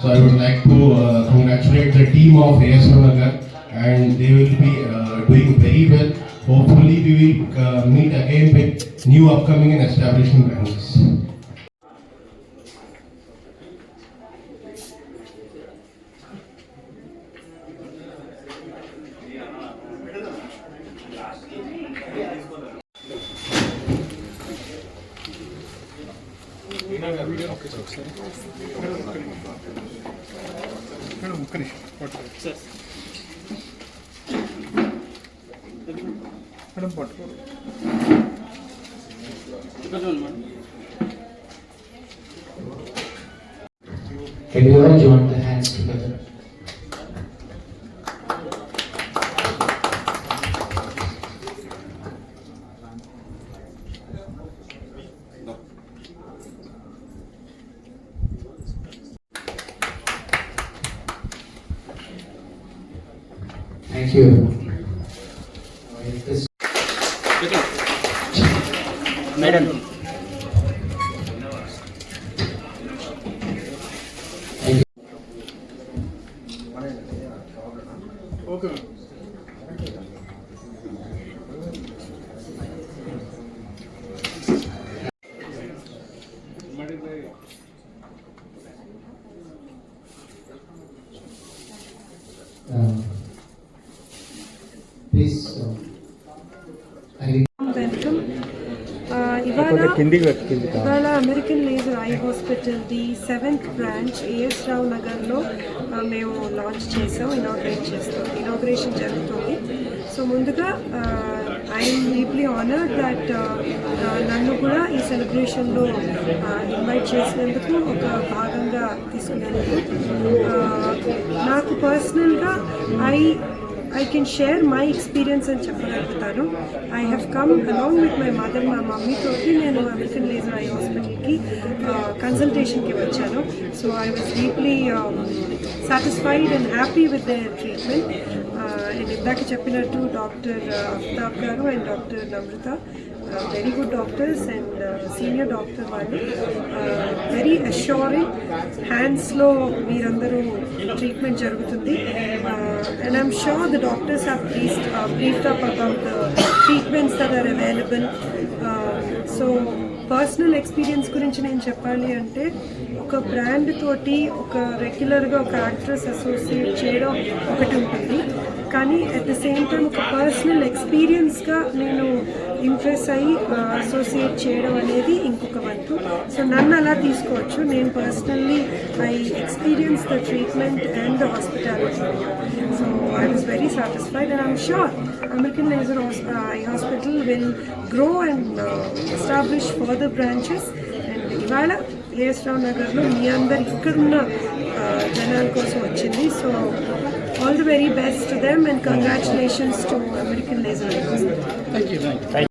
So I would like to uh, congratulate the team of AS Nagar and they will be uh, doing very well. Hopefully we will uh, meet again with new upcoming and establishing branches. Madam madam ಪಟ್ಟು Can you all join them? Thank you. Madam. Okay. ಮಾಡಿದ್ರೆ ఇవాళ ఇవాళ American laser eye hospital the seventh branch A S నగర్లో మేము launch చేసాం inaugurate చేస్తాం. Inauguration జరుగుతుంది. So ముందుగా ఐఎమ్ డీప్లీ ఆనర్డ్ దట్ నన్ను కూడా ఈ సెలబ్రేషన్లో ఇన్వైట్ చేసినందుకు ఒక భాగంగా తీసుకున్నందుకు Uh, నాకు పర్సనల్గా I I can share my experience అని చెప్పగలుగుతాను I have come along with my mother మా మమ్మీతోటి నేను అమెరికన్ లేజర్ ఐ హాస్పిటల్కి కన్సల్టేషన్కి వచ్చాను so I was deeply satisfied and happy with the treatment and ఇందాక చెప్పినట్టు doctor Aftab garu and doctor Namrata very good doctors and senior doctor వాళ్ళు. Very assuring హ్యాండ్స్లో మీరందరూ ట్రీట్మెంట్ జరుగుతుంది. And I'm sure the doctors have briefed briefed up about the treatments that are available so personal experience గురించి నేను చెప్పాలి అంటే ఒక brand తోటి ఒక రెగ్యులర్గా ఒక యాక్ట్రెస్ అసోసియేట్ చేయడం ఒకటి ఉంటుంది. కానీ అట్ ద సేమ్ టైం ఒక పర్సనల్ ఎక్స్పీరియన్స్గా నేను ఇంప్రెస్ అయ్యి అసోసియేట్ చేయడం అనేది ఇంకొక వంతు. సో నన్ను అలా తీసుకోవచ్చు. నేను personally I experience the treatment and the hospitality so I was very satisfied and I'm sure American laser eye hospital will grow and establish further branches and ఇవాళ ఏఎస్ రావు నగర్లో మీ అందరు ఇక్కడున్న జనాల కోసం వచ్చింది. So all the very best them and congratulations to American laser thank you